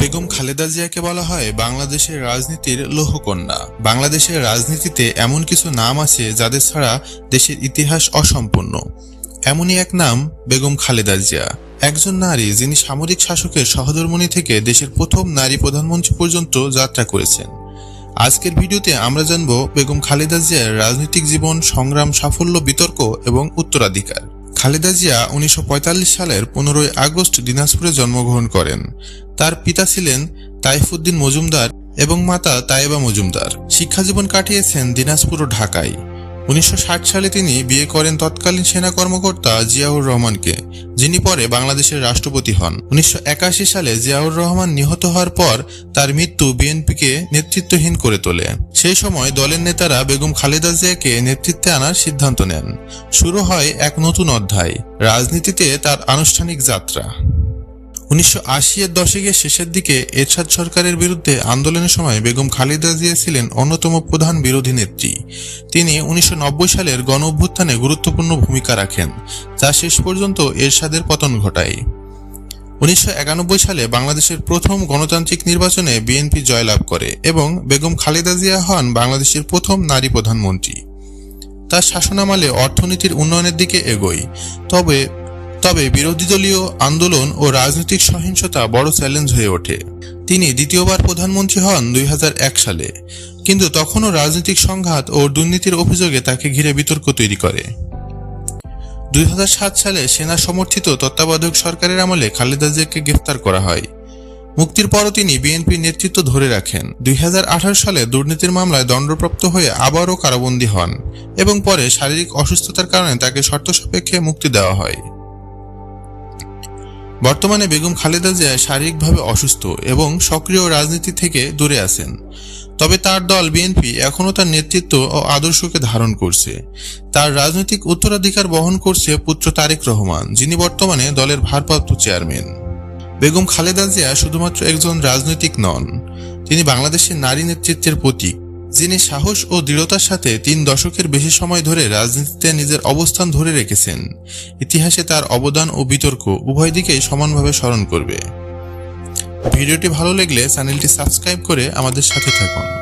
বেগম খালেদা জিয়াকে বলা হয় বাংলাদেশের রাজনীতির লৌহকন্যা। বাংলাদেশের রাজনীতিতে এমন কিছু নাম আছে যাদের ছাড়া দেশের ইতিহাস অসম্পূর্ণ। এমনই এক নাম বেগম খালেদা জিয়া। একজন নারী যিনি সামরিক শাসকের সহধর্মণী থেকে দেশের প্রথম নারী প্রধানমন্ত্রী পর্যন্ত যাত্রা করেছেন। আজকের ভিডিওতে আমরা জানব বেগম খালেদা জিয়ার রাজনৈতিক জীবন, সংগ্রাম, সাফল্য, বিতর্ক এবং উত্তরাধিকার। খালেদা জিয়া উনিশশো পঁয়তাল্লিশ সালের পনেরোই আগস্ট দিনাজপুরে জন্মগ্রহণ করেন। তার পিতা ছিলেন তাইফুদ্দিন মজুমদার এবং মাতা তায়েবা মজুমদার। শিক্ষাজীবন কাটিয়েছেন দিনাজপুর ও ঢাকায়। উনিশশো ষাট সালে তিনি বিয়ে করেন তৎকালীন সেনা কর্মকর্তা জিয়াউর রহমানকে, যিনি পরে বাংলাদেশের রাষ্ট্রপতি হন। উনিশশো একাশি সালে জিয়াউর রহমান নিহত হওয়ার পর তার মৃত্যু বিএনপিকে নেতৃত্বহীন করে তোলে। সেই সময় দলের নেতারা বেগম খালেদা জিয়াকে নেতৃত্বে আনার সিদ্ধান্ত নেন। শুরু হয় এক নতুন অধ্যায়। রাজনীতিতে তার আনুষ্ঠানিক যাত্রা। উনিশশো এর দশকের শেষের দিকে এরশাদ সরকারের বিরুদ্ধে আন্দোলনের সময় বেগম খালেদা জিয়া ছিলেন অন্যতম প্রধান বিরোধী নেত্রী। তিনি উনিশশো নব্বই সালের গণ অভ্যুত্থানে গুরুত্বপূর্ণ ভূমিকা রাখেন, যা শেষ পর্যন্ত এরশাদের পতন ঘটায়। উনিশশো একানব্বই সালে বাংলাদেশের প্রথম গণতান্ত্রিক নির্বাচনে বিএনপি জয়লাভ করে এবং বেগম খালেদা জিয়া হন বাংলাদেশের প্রথম নারী প্রধানমন্ত্রী। তার শাসনামলে অর্থনীতির উন্নয়নের দিকে এগোয়, তবে তবে বিরোধী দলীয় আন্দোলন ও রাজনৈতিক সহিংসতা বড় চ্যালেঞ্জ হয়ে ওঠে। তিনি দ্বিতীয়বার প্রধানমন্ত্রী হন দুই হাজার এক সালে, কিন্তু তখনও রাজনৈতিক সংঘাত ও দুর্নীতির অভিযোগে তাকে ঘিরে বিতর্ক তৈরি করে। দুই হাজার সাত সালে সেনা সমর্থিত তত্ত্বাবধায়ক সরকারের আমলে খালেদা জিয়াকে গ্রেফতার করা হয়। মুক্তির পরও তিনি বিএনপির নেতৃত্ব ধরে রাখেন। দুই হাজার আঠারো সালে দুর্নীতির মামলায় দণ্ডপ্রাপ্ত হয়ে আবারও কারাবন্দী হন এবং পরে শারীরিক অসুস্থতার কারণে তাকে শর্ত সাপেক্ষে মুক্তি দেওয়া হয়। বর্তমানে বেগম খালেদা জিয়া শারীরিকভাবে অসুস্থ এবং সক্রিয় রাজনীতি থেকে দূরে আছেন। তবে তার দল বিএনপি এখনও তার নেতৃত্ব ও আদর্শকে ধারণ করছে। তার রাজনৈতিক উত্তরাধিকার বহন করছে পুত্র তারেক রহমান, যিনি বর্তমানে দলের ভারপ্রাপ্ত চেয়ারম্যান। বেগম খালেদা জিয়া শুধুমাত্র একজন রাজনৈতিক নন, তিনি বাংলাদেশের নারী নেতৃত্বের প্রতীক। যিনি সাহস ও দৃঢ়তার সাথে তিন দশকের বেশি সময় ধরে রাজনীতিতে নিজের অবস্থান ধরে রেখেছেন, ইতিহাসে তার অবদান ও বিতর্ক উভয় দিকেই সমানভাবে স্মরণ করবে। ভিডিওটি ভালো লাগলে চ্যানেলটি সাবস্ক্রাইব করে আমাদের সাথে থাকুন।